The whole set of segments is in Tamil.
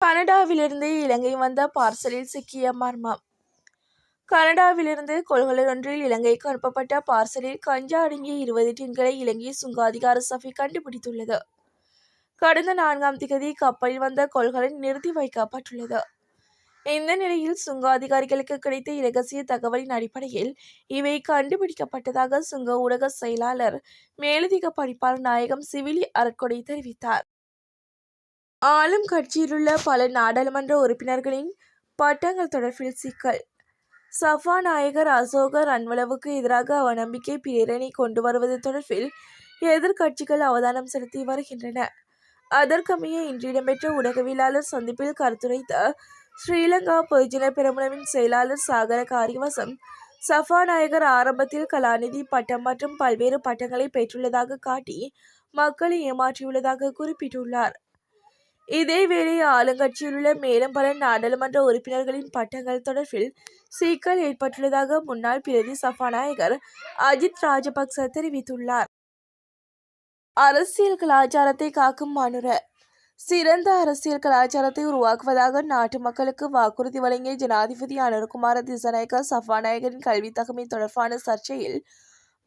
கனடாவிலிருந்து இலங்கை வந்த பார்சலில் சிக்கிய மர்மம். கனடாவிலிருந்து கொள்கலன் ஒன்றில் இலங்கைக்கு அனுப்பப்பட்ட பார்சலில் கஞ்சா அடங்கிய இருபது டின்களை இலங்கை சுங்க அதிகார சபை கண்டுபிடித்துள்ளது. கடந்த நான்காம் திகதி கப்பலில் வந்த கொள்கலன் நிறுத்தி வைக்கப்பட்டுள்ளது. இந்த நிலையில் சுங்க அதிகாரிகளுக்கு கிடைத்த இரகசிய தகவலின் அடிப்படையில் இவை கண்டுபிடிக்கப்பட்டதாக சுங்க ஊடக செயலாளர் மேலதிக பணிப்பாளர் நாயகம் சிவிலி அறக்கொடை தெரிவித்தார். ஆளும் கட்சியிலுள்ள பல நாடாளுமன்ற உறுப்பினர்களின் பட்டங்கள் தொடர்பில் சிக்கல். சபாநாயகர் அசோக ரன்வலவுக்கு எதிராக அவநம்பிக்கை பிரேரணை கொண்டு வருவது தொடர்பில் எதிர்க்கட்சிகள் அவதானம் செலுத்தி வருகின்றன. அதற்கமைய இன்று இடம்பெற்ற ஊடகவியலாளர் சந்திப்பில் கருத்துரைத்த ஸ்ரீலங்கா பொதுஜன பெருமளவின் செயலாளர் சாகர காரியவசம் சபாநாயகர் ஆரம்பத்தில் கலாநிதி பட்டம் மற்றும் பல்வேறு பட்டங்களை பெற்றுள்ளதாக காட்டி மக்களை ஏமாற்றியுள்ளதாக குறிப்பிட்டுள்ளார். இதேவேளை ஆளுங்கட்சியிலுள்ள மேலும் பல நாடாளுமன்ற உறுப்பினர்களின் பட்டங்கள் தொடர்பில் சிக்கல் ஏற்பட்டுள்ளதாக முன்னாள் பிரதி சபாநாயகர் அஜித் ராஜபக்ச தெரிவித்துள்ளார். அரசியல் கலாச்சாரத்தை காக்கும் மனுர சிறந்த அரசியல் கலாச்சாரத்தை உருவாக்குவதாக நாட்டு மக்களுக்கு வாக்குறுதி வழங்கிய ஜனாதிபதி அனுர்குமார திசநாயக்க சபாநாயகரின் கல்வி தகமை தொடர்பான சர்ச்சையில்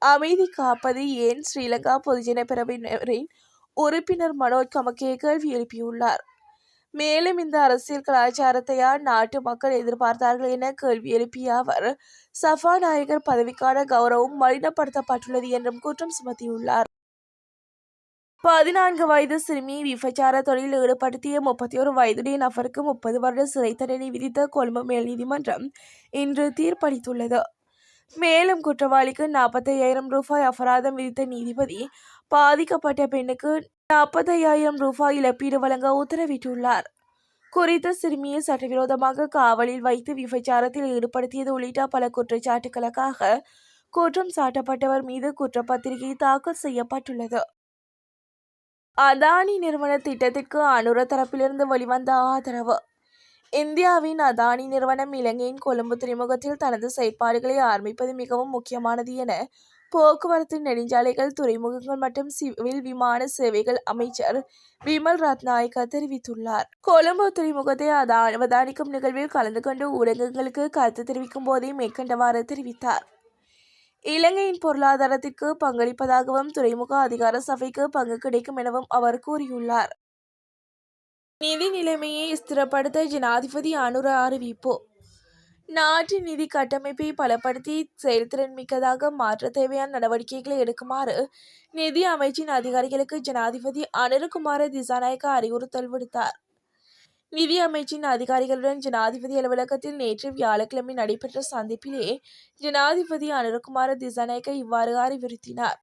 அமைதி காப்பது ஏன் ஸ்ரீலங்கா பொதுஜன பிரிவினரின் உறுப்பினர் மனோஜ் கமக்கே கேள்வி எழுப்பியுள்ளார். மேலும் இந்த அரசியல் கலாச்சாரத்தையா நாட்டு மக்கள் எதிர்பார்த்தார்கள் என கேள்வி எழுப்பிய அவர் சபாநாயகர் பதவிக்கான கௌரவம் மலினப்படுத்தப்பட்டுள்ளது என்றும் குற்றம் சுமத்தியுள்ளார். பதினான்கு வயது சிறுமி விபச்சார தொழிலில் ஈடுபடுத்திய முப்பத்தி ஒரு வயதுடைய நபருக்கு முப்பது வருட சிறை தண்டனை விதித்த கொழும்பு மேல் நீதிமன்றம் இன்று தீர்ப்பளித்துள்ளது. மேலும் குற்றவாளிக்கு நாற்பத்தையாயிரம் ரூபாய் அபராதம் விதித்த நீதிபதி பாதிக்கப்பட்ட பெண்ணுக்கு நாற்பத்தையாயிரம் ரூபாய் இழப்பீடு வழங்க உத்தரவிட்டுள்ளார். குறித்த சிறுமியை சட்டவிரோதமாக காவலில் வைத்து விபச்சாரத்தில் ஈடுபடுத்தியது உள்ளிட்ட பல குற்றச்சாட்டுகளுக்காக குற்றம் சாட்டப்பட்டவர் மீது குற்றப்பத்திரிகை தாக்கல் செய்யப்பட்டுள்ளது. அதானி நிறுவன திட்டத்திற்கு அனுர தரப்பிலிருந்து வெளிவந்த ஆதரவு. இந்தியாவின் அதானி நிறுவனம் இலங்கையின் கொழும்பு துறைமுகத்தில் தனது செயற்பாடுகளை ஆரம்பிப்பது மிகவும் முக்கியமானது என போக்குவரத்து நெடுஞ்சாலைகள் துறைமுகங்கள் மற்றும் சிவில் விமான சேவைகள் அமைச்சர் விமல் ரத்நாயக்க தெரிவித்துள்ளார். கொழும்பு துறைமுகத்தை அவதானிக்கும் நிகழ்வில் கலந்து கொண்டு ஊடகங்களுக்கு கருத்து தெரிவிக்கும் போதே மேற்கண்டவாறு தெரிவித்தார். இலங்கையின் பொருளாதாரத்திற்கு பங்களிப்பதாகவும் துறைமுக அதிகார சபைக்கு பங்கு கிடைக்கும் எனவும் அவர் கூறியுள்ளார். நிதி நிலைமையை ஸ்திரப்படுத்த ஜனாதிபதி அனுரா அறிவிப்பு. நாட்டின் நிதி கட்டமைப்பை பலப்படுத்தி செயல்திறன் மிக்கதாக மாற்ற தேவையான நடவடிக்கைகளை எடுக்குமாறு நிதி அமைச்சின் அதிகாரிகளுக்கு ஜனாதிபதி அனுரகுமார திசாநாயக்க அறிவுறுத்தல் விடுத்தார். நிதி அமைச்சின் அதிகாரிகளுடன் ஜனாதிபதி அலுவலகத்தில் நேற்று வியாழக்கிழமை நடைபெற்ற சந்திப்பிலே ஜனாதிபதி அனுரகுமார திசாநாயக்க இவ்வாறு அறிவுறுத்தினார்.